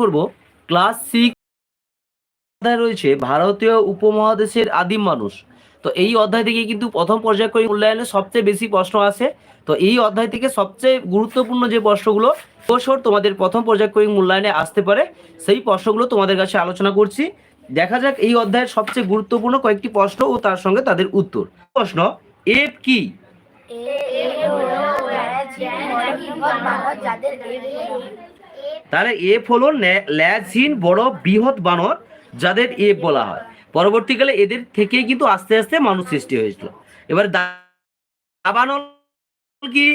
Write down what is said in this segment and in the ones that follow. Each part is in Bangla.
করব ক্লাস সিক্স অধ্যায় রয়েছে, ভারতীয় উপমহাদেশের আদিম মানুষ। তো এই অধ্যায় থেকে কিন্তু প্রথম পর্যায়ক্রমিক মূল্যায়নে সবচেয়ে বেশি প্রশ্ন আসে। তো এই অধ্যায় থেকে সবচেয়ে গুরুত্বপূর্ণ যে প্রশ্নগুলো বছর তোমাদের প্রথম পর্যায়ক্রমিক মূল্যায়নে আসতে পারে। সেই প্রশ্নগুলো তোমাদের কাছে আলোচনা করছি। দেখা যাক এই অধ্যায়ের সবচেয়ে গুরুত্বপূর্ণ কয়েকটি প্রশ্ন ও তার সঙ্গে তাদের উত্তর। প্রশ্ন এফ কি? তাহলে এফ হলো ল্যাজহীন বড় বৃহৎ বানর যাদের এফ বলা হয়। পরবর্তীকালে এদের থেকেই কিন্তু আস্তে আস্তে মানুষ সৃষ্টি হয়েছিল। এবার কি?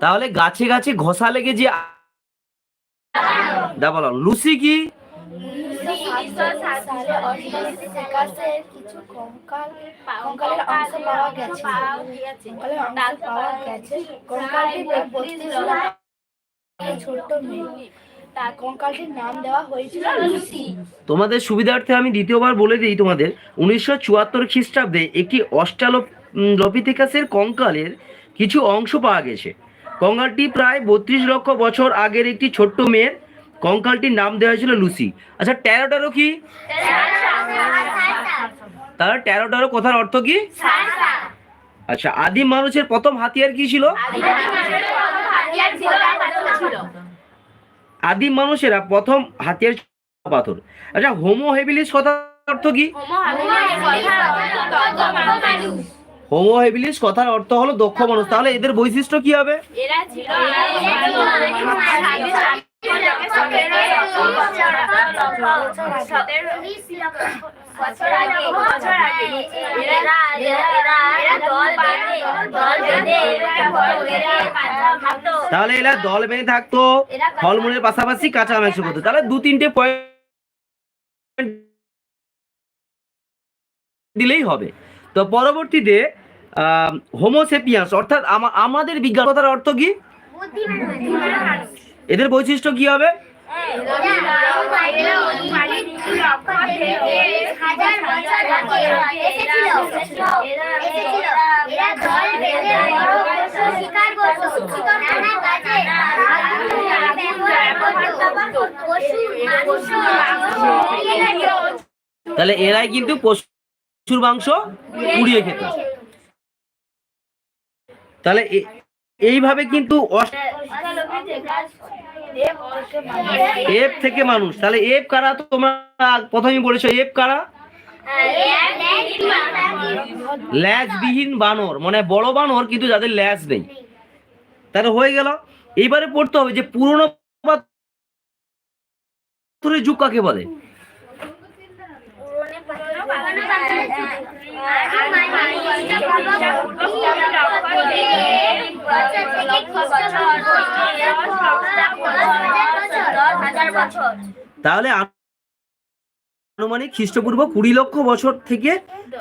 তাহলে গাছে গাছে ঘষা লেগে যে দাবানল। লুসি কি? তোমাদের সুবিধার্থে আমি দ্বিতীয়বার বলে দিই তোমাদের। উনিশশো চুয়াত্তর খ্রিস্টাব্দে একটি অস্ট্রালোপিথেকাসের কঙ্কালের কিছু অংশ পাওয়া গেছে। কঙ্কালটি প্রায় বত্রিশ লক্ষ বছর আগের একটি ছোট্ট মেয়ের কঙ্কালটির নাম দেওয়া হয়েছিল লুসি। আচ্ছা ট্যারো ট্যারো কি? তাহলে ট্যারো ট্যারো কথার অর্থ কি? আচ্ছা আদিম মানুষের প্রথম হাতিয়ার কি ছিল? আদিম মানুষেরা প্রথম হাতিয়ার পাথর। আচ্ছা হোমো হেবিলিস কথার অর্থ কি? হোমো হেবিলিস কথার অর্থ হলো দক্ষ মানুষ। তাহলে এদের বৈশিষ্ট্য কি হবে? তাহলে এরা দল বেঁধে থাকতো ফলমূলের পাশাপাশি কাঁচা মাংস করতো তাহলে দু তিনটে পয়েন্ট দিলেই হবে। তো পরবর্তীতে হোমোসেপিয়ান্স অর্থাৎ আমাদের বিজ্ঞান কথার অর্থ কি? এদের বৈশিষ্ট্য কি হবে? তাহলে এরাই কিন্তু পশুর মাংস পুড়িয়ে খেত। তাহলে এইভাবে কিন্তু এফ থেকে মানুষ। তাহলে এফ কারা? তোমরা প্রথমেই বলেছ এফ কারা? ল্যাজবিহীন বানর। মানে বড় বানর কিন্তু যাদের ল্যাজ নেই। তাহলে হয়ে গেল। এইবারে পড়তে হবে যে পুরনো পাথরের যুগ কাকে বলে? তাহলে আনুমানিক খ্রিস্টপূর্ব কুড়ি লক্ষ বছর থেকে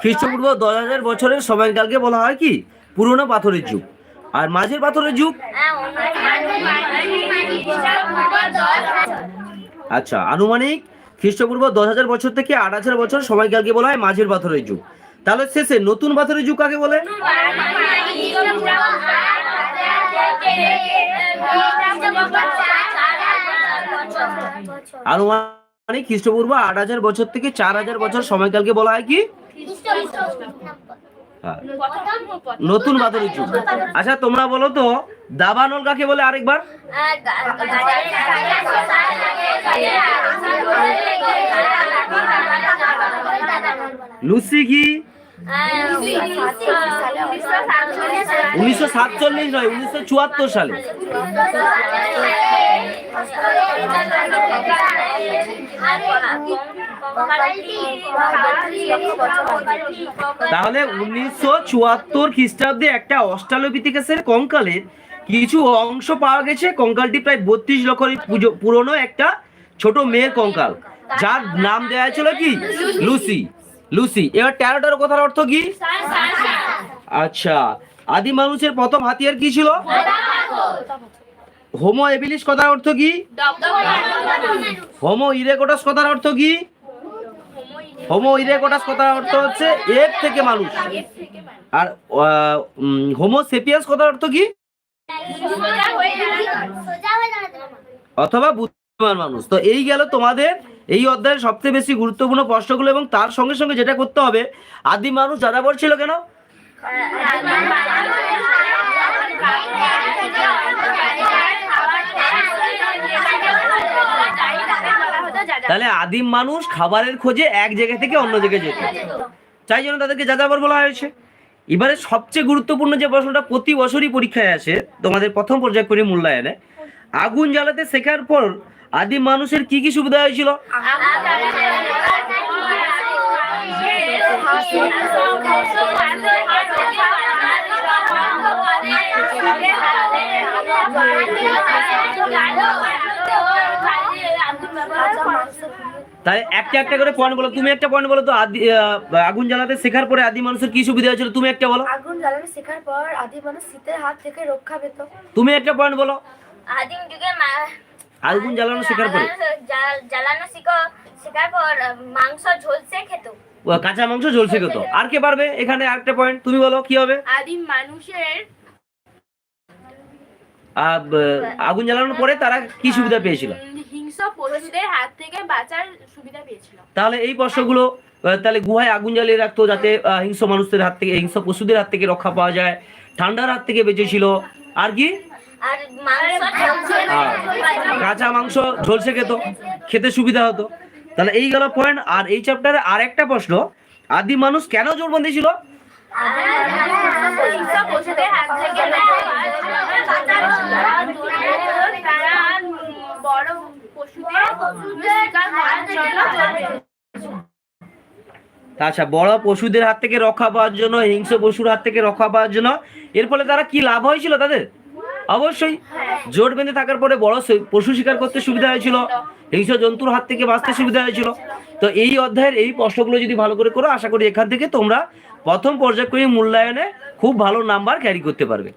খ্রিস্টপূর্ব দশ হাজার বছরের সময়কালকে বলা হয় কি? পুরনো পাথরের যুগ। আর মাঝের পাথরের যুগ? আচ্ছা আনুমানিক খ্রিস্টপূর্ব দশ হাজার বছর থেকে আট হাজার বছর সময়কালকে বলা হয় মাঝের পাথরের যুগ। তাহলে শেষে নতুন পাথরের যুগ কাকে বলে? আনুমানিক খ্রিস্টপূর্ব আট হাজার বছর থেকে চার হাজার বছর সময়কালকে বলা হয় কি হ্যাঁ, নতুন পাথরের যুগ আচ্ছা তোমরা বলো তো দাবানল কাকে বলে আরেকবার লুসি কি উনিশশো সাতচল্লিশ নয়, উনিশশো চুয়াত্তর সালে। তাহলে উনিশশো চুয়াত্তর খ্রিস্টাব্দে একটা অস্ট্রালোপিথেকাসের কঙ্কালের কিছু অংশ পাওয়া গেছে। কঙ্কালটি প্রায় বত্রিশ লক্ষের পুজো- পুরনো একটা ছোট মেয়ের কঙ্কাল, যার নাম দেওয়া ছিল কি? লুসি। লুসি এবার তেরো কথার অর্থ কি? আচ্ছা আদি মানুষের প্রথম হাতিয়ার কি ছিল? হোমো এবিলিস কথার অর্থ কি? হোমো ইরেকোটাস কথার অর্থ কি? হোমো ইরেকোটাস কথার অর্থ হচ্ছে এর থেকে মানুষ। আর হোমো সেপিয়াস কথার অর্থ কি? অথবা বুদ্ধিমান মানুষ। তো এই গেল তোমাদের এই অধ্যায়ের সবচেয়ে বেশি গুরুত্বপূর্ণ প্রশ্নগুলো এবং তার সঙ্গে সঙ্গে যেটা করতে হবে আদিম মানুষ যাযাবর ছিল কেন? তাহলে আদিম মানুষ খাবারের খোঁজে এক জায়গা থেকে অন্য জায়গায় যেত। তাই জন্য তাদেরকে যাযাবর বলা হয়েছে। এবারে সবচেয়ে গুরুত্বপূর্ণ যে প্রশ্নটা প্রতি বছরই পরীক্ষায় আসে, তোমাদের প্রথম পর্যায়ক্রমিক মূল্যায়নে আগুন জ্বালাতে শেখার পর আদিম মানুষের কি কি সুবিধা হয়েছিল? তাই একটা একটা করে পয়েন্ট বলো। তুমি একটা পয়েন্ট বলো তো আদি আগুন জ্বালাতে শেখার পরে আদি মানুষের কি সুবিধা হয়েছিল? তুমি একটা বলো। আগুন জ্বালানো শেখার পর আদি মানুষ শীতের হাত থেকে রক্ষা পেত। তুমি একটা পয়েন্ট বলো। আদিম যুগে আগুন জ্বালানো শেখার পরে? জ্বালানো- জ্বাল- জ্বালানো শিখো- শেখার পর মাংস ঝলসে খেত। ও, কাঁচা মাংস ঝলসে খেত। আর কে পারবে? এখানে আরেকটা পয়েন্ট তুমি বলো কি হবে? আদিম মানুষের আহ, আগুন জ্বালানোর পরে তারা কি সুবিধা পেয়েছিল? হিংস্র পশুদের হাত থেকে বাঁচার সুবিধা পেয়েছিল। তাহলে এই প্রশ্নগুলো তাহলে গুহায় আগুন জ্বালিয়ে রাখতো যাতে হিংস্র মানুষদের হাত থেকে হিংস্র পশুদের হাত থেকে রক্ষা পাওয়া যায় ঠান্ডার হাত থেকে বেঁচেছিল আর কি? আর মাংস ঝলসে আর কাঁচা মাংস ঝলসে খেত খেতে সুবিধা হতো। তাহলে এই গেল পয়েন্ট আর এই চ্যাপ্টারে আর একটা প্রশ্ন আদি মানুষ কেন জোরবন্দি ছিল আচ্ছা বড় পশুদের হাত থেকে রক্ষা পাওয়ার জন্য হিংস্র পশুর হাত থেকে রক্ষা পাওয়ার জন্য এর ফলে তারা কি লাভ হয়েছিল তাদের? অবশ্যই। জোট বেঁধে থাকার পরে বড় পশু শিকার করতে সুবিধা হয়েছিল, হিংস্র জন্তুর হাত থেকে বাঁচতে সুবিধা হয়েছিল। তো এই অধ্যায়ের এই প্রশ্নগুলো যদি ভালো করে করো, আশা করি এখান থেকে তোমরা প্রথম পর্যায়ক্রমিক মূল্যায়নে খুব ভালো নাম্বার ক্যারি করতে পারবে।